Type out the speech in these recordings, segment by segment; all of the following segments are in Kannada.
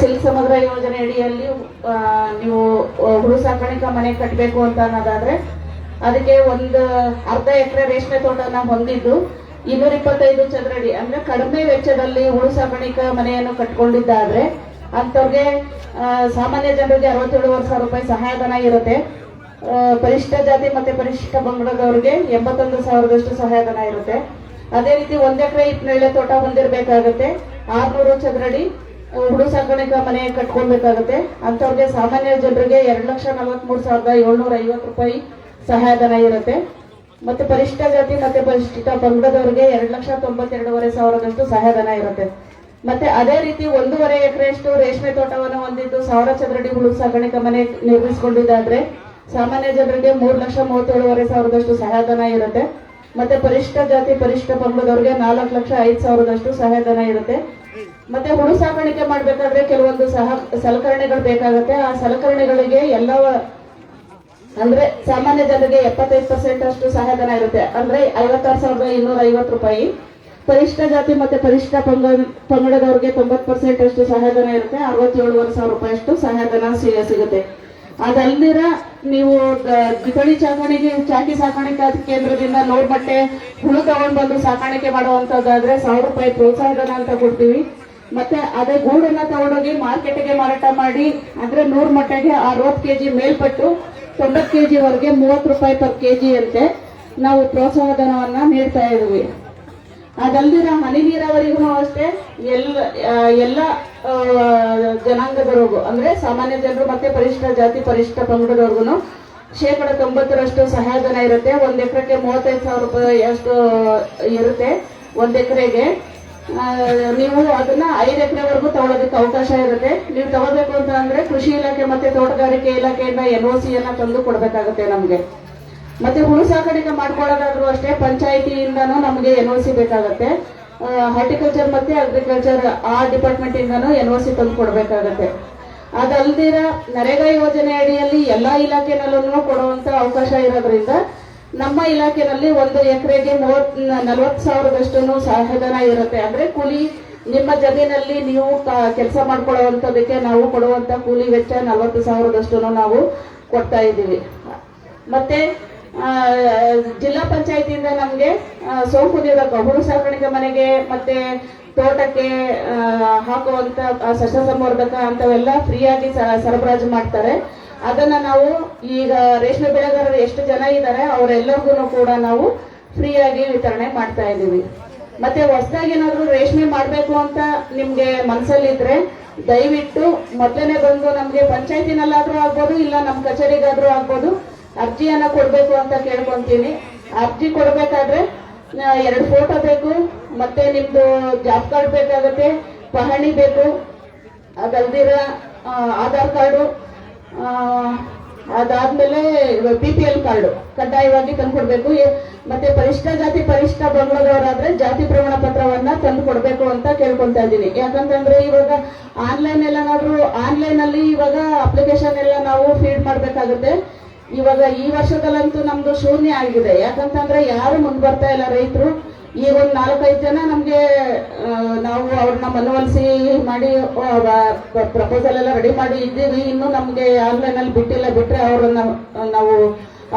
ಸಿಲ್ಕ್ ಸಮುದ್ರ ಯೋಜನೆ ಅಡಿಯಲ್ಲಿ ನೀವು ಹುಳು ಸಾಕಾಣಿಕಾ ಮನೆ ಕಟ್ಟಬೇಕು ಅಂತ ಅನ್ನೋದಾದ್ರೆ, ಅದಕ್ಕೆ ಒಂದು ಅರ್ಧ ಎಕರೆ ರೇಷ್ಮೆ ತೋಟನ ಹೊಂದಿದ್ದು, ಇನ್ನೂರ ಇಪ್ಪತ್ತೈದು ಚದರಡಿ, ಅಂದ್ರೆ ಕಡಿಮೆ ವೆಚ್ಚದಲ್ಲಿ ಹುಳು ಸಾಕಾಣಿಕಾ ಮನೆಯನ್ನು ಕಟ್ಕೊಂಡಿದ್ದಾದ್ರೆ, ಅಂಥವ್ರಿಗೆ ಸಾಮಾನ್ಯ ಜನರಿಗೆ ಅರವತ್ತೇಳುವರೆ ಸಾವಿರ ರೂಪಾಯಿ ಸಹಾಯಧನ ಇರುತ್ತೆ. ಪರಿಶಿಷ್ಟ ಜಾತಿ ಮತ್ತೆ ಪರಿಶಿಷ್ಟ ಪಂಗಡದವರಿಗೆ ಎಂಬತ್ತೊಂದು ಸಾವಿರದಷ್ಟು ಸಹಾಯಧನ ಇರುತ್ತೆ. ಅದೇ ರೀತಿ ಒಂದ್ ಎಕರೆ ಇಪ್ಪನೇಳೆ ತೋಟ ಹೊಂದಿರಬೇಕಾಗುತ್ತೆ, ಆರ್ನೂರು ಚದರಡಿ. ಹುಡು ಸಾಕಾಣಿಕಾ ಮನೆ ಕಟ್ಕೊಳ್ಬೇಕಾಗುತ್ತೆ ಅಂಥವ್ರಿಗೆ ಸಾಮಾನ್ಯ ಜನರಿಗೆ ಎರಡು ಲಕ್ಷ ನಲವತ್ಮೂರು ಸಾವಿರದ ಏಳ್ನೂರ ಐವತ್ತು ರೂಪಾಯಿ ಸಹಾಯಧನ ಇರುತ್ತೆ. ಮತ್ತೆ ಪರಿಷ್ಠ ಜಾತಿ ಮತ್ತೆ ಪರಿಶಿಷ್ಟ ಪಂಗಡದವರಿಗೆ ಎರಡು ಲಕ್ಷ ತೊಂಬತ್ತೆರಡೂವರೆ ಸಾವಿರದಷ್ಟು ಸಹಾಯಧನ ಇರುತ್ತೆ. ಮತ್ತೆ ಅದೇ ರೀತಿ ಒಂದೂವರೆ ಎಕರೆಯಷ್ಟು ರೇಷ್ಮೆ ತೋಟವನ್ನು ಹೊಂದಿದ್ದು ಸಾವಿರ ಚದರಡಿ ಹುಳು ಸಾಕಾಣಿಕ ಮನೆ ನಿರ್ಮಿಸಿಕೊಂಡಿದ್ದಾದ್ರೆ ಸಾಮಾನ್ಯ ಜನರಿಗೆ ಮೂರು ಲಕ್ಷ ಮೂವತ್ತೇಳುವರೆ ಸಾವಿರದಷ್ಟು ಸಹಾಯಧನ ಇರುತ್ತೆ. ಮತ್ತೆ ಪರಿಷ್ಠ ಜಾತಿ, ಪರಿಷ್ಠ ಪಂಗಡದವ್ರಿಗೆ ನಾಲ್ಕು ಲಕ್ಷ ಐದು ಸಾವಿರದಷ್ಟು ಸಹಾಯಧನ ಇರುತ್ತೆ. ಮತ್ತೆ ಹುಳು ಸಾಕಾಣಿಕೆ ಮಾಡ್ಬೇಕಾದ್ರೆ ಕೆಲವೊಂದು ಸಹ ಸಲಕರಣೆಗಳು ಬೇಕಾಗುತ್ತೆ. ಆ ಸಲಕರಣೆಗಳಿಗೆ ಎಲ್ಲ ಅಂದ್ರೆ ಸಾಮಾನ್ಯ ಜನರಿಗೆ ಎಪ್ಪತ್ತೈದು ಪರ್ಸೆಂಟ್ ಅಷ್ಟು ಸಹಾಯಧನ ಇರುತ್ತೆ. ಅಂದ್ರೆ ಐವತ್ತಾರು ಸಾವಿರದ ಇನ್ನೂರ ಐವತ್ತು ರೂಪಾಯಿ. ಪರಿಷ್ಠ ಜಾತಿ ಮತ್ತೆ ಪರಿಷ್ಠ ಪಂಗ ಪಂಗಡದವ್ರಿಗೆ ತೊಂಬತ್ತು ಪರ್ಸೆಂಟ್ ಅಷ್ಟು ಸಹಾಯಧನ ಇರುತ್ತೆ. ಅರವತ್ತೇಳುವರೆ ಸಾವಿರ ರೂಪಾಯಿ ಅಷ್ಟು ಸಹಾಯಧನ ಸಿಗುತ್ತೆ. ಅದಲ್ದಿರ ನೀವು ಜಿತಳಿ ಚಾಕಣಿಗೆ ಚಾಕಿ ಸಾಕಾಣಿಕೆ ಕೇಂದ್ರದಿಂದ ನೋಡ್ ಬಟ್ಟೆ ಹುಳು ತಗೊಂಡ್ ಬಂದು ಸಾಕಾಣಿಕೆ ಮಾಡುವಂತದ್ದಾದ್ರೆ ಸಾವಿರ ರೂಪಾಯಿ ಪ್ರೋತ್ಸಾಹ ಧನ ಅಂತ ಕೊಡ್ತೀವಿ. ಮತ್ತೆ ಅದೇ ಗೂಡನ್ನ ತಗೊಂಡೋಗಿ ಮಾರ್ಕೆಟ್ಗೆ ಮಾರಾಟ ಮಾಡಿ ಅಂದ್ರೆ ನೂರ್ ಮಟ್ಟೆಗೆ ಅರವತ್ತು ಕೆಜಿ ಮೇಲ್ಪಟ್ಟು ತೊಂಬತ್ತು ಕೆಜಿ ವರೆಗೆ ಮೂವತ್ತು ರೂಪಾಯಿ ಪರ್ ಕೆಜಿ ಅಂತೆ ನಾವು ಪ್ರೋತ್ಸಾಹಧನವನ್ನ ನೀಡ್ತಾ ಇದ್ದೀವಿ. ಅದಲ್ದಿರ ಹನಿ ನೀರಾವರಿಗೂ ಅಷ್ಟೇ ಎಲ್ಲ ಎಲ್ಲ ಜನಾಂಗದವರೆಗೂ ಅಂದ್ರೆ ಸಾಮಾನ್ಯ ಜನರು ಮತ್ತೆ ಪರಿಶಿಷ್ಟ ಜಾತಿ ಪರಿಶಿಷ್ಟ ಪಂಗಡದವ್ರಿಗೂ ಶೇಕಡ ತೊಂಬತ್ತರಷ್ಟು ಸಹಾಯಧನ ಇರುತ್ತೆ. ಒಂದ್ ಎಕರೆಗೆ ಮೂವತ್ತೈದು ಸಾವಿರ ರೂಪಾಯಿ ಅಷ್ಟು ಇರುತ್ತೆ ಒಂದ್ ಎಕರೆಗೆ. ನೀವು ಅದನ್ನ ಐದ್ ಎಕರೆವರೆಗೂ ತಗೊಳೋದಕ್ಕೆ ಅವಕಾಶ ಇರುತ್ತೆ. ನೀವು ತಗೋಬೇಕು ಅಂತ ಅಂದ್ರೆ ಕೃಷಿ ಇಲಾಖೆ ಮತ್ತೆ ತೋಟಗಾರಿಕೆ ಇಲಾಖೆಯಿಂದ ಎನ್ ಒ ಸಿ ಅನ್ನ ತಂದು ಕೊಡ್ಬೇಕಾಗುತ್ತೆ ನಮ್ಗೆ. ಮತ್ತೆ ಹುಳು ಸಾಕಾಣಿಕೆ ಮಾಡ್ಕೊಳ್ಳೋದಾದ್ರೂ ಅಷ್ಟೇ ಪಂಚಾಯಿತಿಯಿಂದನೂ ನಮಗೆ ಎನ್ ಒ ಸಿ ಬೇಕಾಗತ್ತೆ ಹಾರ್ಟಿಕಲ್ಚರ್ ಮತ್ತೆ ಅಗ್ರಿಕಲ್ಚರ್ ಆ ಡಿಪಾರ್ಟ್ಮೆಂಟ್ ಇಂದನೂ ಎನ್ ಒ ಸಿ ತಂದು ಕೊಡಬೇಕಾಗತ್ತೆ. ಅದಲ್ದಿರ ನರೇಗಾ ಯೋಜನೆ ಅಡಿಯಲ್ಲಿ ಎಲ್ಲಾ ಇಲಾಖೆನಲ್ಲೂ ಕೊಡುವಂತ ಅವಕಾಶ ಇರೋದ್ರಿಂದ ನಮ್ಮ ಇಲಾಖೆನಲ್ಲಿ ಒಂದು ಎಕರೆಗೆ ಮೂವತ್, ನಲವತ್ತು ಸಾವಿರದಷ್ಟು ಸಹಾಯಧನ ಇರುತ್ತೆ. ಅಂದ್ರೆ ಕೂಲಿ ನಿಮ್ಮ ಜಮೀನಲ್ಲಿ ನೀವು ಕೆಲಸ ಮಾಡ್ಕೊಳ್ಳುವಂತದಕ್ಕೆ ನಾವು ಕೊಡುವಂತ ಕೂಲಿ ವೆಚ್ಚ ನಲವತ್ತು ಸಾವಿರದಷ್ಟು ನಾವು ಕೊಡ್ತಾ ಇದ್ದೀವಿ. ಮತ್ತೆ ಜಿಲ್ಲಾ ಪಂಚಾಯತಿಯಿಂದ ನಮಗೆ ಸೋಂಕು ನಿರೋಧಕ ಹುಳು ಸಾಕಾಣಿಕೆ ಮನೆಗೆ ಮತ್ತೆ ತೋಟಕ್ಕೆ ಹಾಕುವಂತ ಸಸ್ಯ ಸಂವರ್ಧಕ ಅಂತವೆಲ್ಲ ಫ್ರೀಯಾಗಿ ಸರಬರಾಜು ಮಾಡ್ತಾರೆ. ಅದನ್ನ ನಾವು ಈಗ ರೇಷ್ಮೆ ಬೆಳೆಗಾರರು ಎಷ್ಟು ಜನ ಇದ್ದಾರೆ ಅವರೆಲ್ಲರಿಗೂ ಕೂಡ ನಾವು ಫ್ರೀಯಾಗಿ ವಿತರಣೆ ಮಾಡ್ತಾ ಇದ್ದೀವಿ. ಮತ್ತೆ ಹೊಸದಾಗಿ ಏನಾದ್ರು ರೇಷ್ಮೆ ಮಾಡಬೇಕು ಅಂತ ನಿಮ್ಗೆ ಮನ್ಸಲ್ಲಿದ್ರೆ ದಯವಿಟ್ಟು ಮೊದಲನೇ ಬಂದು ನಮ್ಗೆ ಪಂಚಾಯತಿನಲ್ಲಾದ್ರೂ ಆಗ್ಬೋದು, ಇಲ್ಲ ನಮ್ಮ ಕಚೇರಿಗಾದ್ರೂ ಆಗ್ಬೋದು ಅರ್ಜಿಯನ್ನ ಕೊಡಬೇಕು ಅಂತ ಕೇಳ್ಕೊಂತೀನಿ. ಅರ್ಜಿ ಕೊಡಬೇಕಾದ್ರೆ ಎರಡು ಫೋಟೋ ಬೇಕು, ಮತ್ತೆ ನಿಮ್ದು ಜಾಬ್ ಕಾರ್ಡ್ ಬೇಕಾಗತ್ತೆ, ಪಹಣಿ ಬೇಕು, ಅದಲ್ದಿರ ಆಧಾರ್ ಕಾರ್ಡು ಅದಾದ್ಮೇಲೆ ಬಿ ಪಿ ಎಲ್ ಕಾರ್ಡು ಕಡ್ಡಾಯವಾಗಿ ತಂದ್ಕೊಡ್ಬೇಕು. ಎ- ಮತ್ತೆ ಪರಿಷ್ಠ ಜಾತಿ, ಪರಿಷ್ಠ ಬಂಗ್ಲದವರಾದ್ರೆ ಜಾತಿ ಪ್ರಮಾಣ ಪತ್ರವನ್ನ ತಂದು ಕೊಡಬೇಕು ಅಂತ ಕೇಳ್ಕೊಂತಾ ಇದ್ದೀನಿ. ಯಾಕಂತಂದ್ರೆ ಇವಾಗ ಆನ್ಲೈನ್ ಎಲ್ಲನಾದ್ರೂ ಆನ್ಲೈನ್ ಅಲ್ಲಿ ಇವಾಗ ಅಪ್ಲಿಕೇಶನ್ ಎಲ್ಲ ನಾವು ಫೀಡ್ ಮಾಡ್ಬೇಕಾಗುತ್ತೆ. ಇವಾಗ ಈ ವರ್ಷದಲ್ಲಂತೂ ನಮ್ದು ಶೂನ್ಯ ಆಗಿದೆ. ಯಾಕಂತಂದ್ರೆ ಯಾರು ಮುಂದ್ ಬರ್ತಾ ಇಲ್ಲ ರೈತರು. ಈ ಒಂದು ನಾಲ್ಕೈದು ಜನ ನಮ್ಗೆ ನಾವು ಅವ್ರನ್ನ ಮನವೊಲಿಸಿ ಮಾಡಿ ಪ್ರಪೋಸಲ್ ಎಲ್ಲ ರೆಡಿ ಮಾಡಿ ಇದ್ದೀವಿ. ಇನ್ನು ನಮ್ಗೆ ಆನ್ಲೈನ್ ಅಲ್ಲಿ ಬಿಟ್ಟಿಲ್ಲ ಬಿಟ್ರೆ ಅವ್ರನ್ನ ನಾವು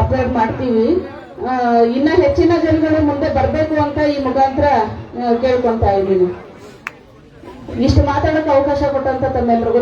ಅಪ್ಲೋಡ್ ಮಾಡ್ತೀವಿ. ಇನ್ನ ಹೆಚ್ಚಿನ ಜನಗಳು ಮುಂದೆ ಬರ್ಬೇಕು ಅಂತ ಈ ಮುಖಾಂತರ ಕೇಳ್ಕೊತಾ ಇದ್ದೀನಿ. ಇಷ್ಟು ಮಾತಾಡಕ್ಕೆ ಅವಕಾಶ ಕೊಟ್ಟಂತ ತಮ್ಮೆಲ್ರಿಗೂ.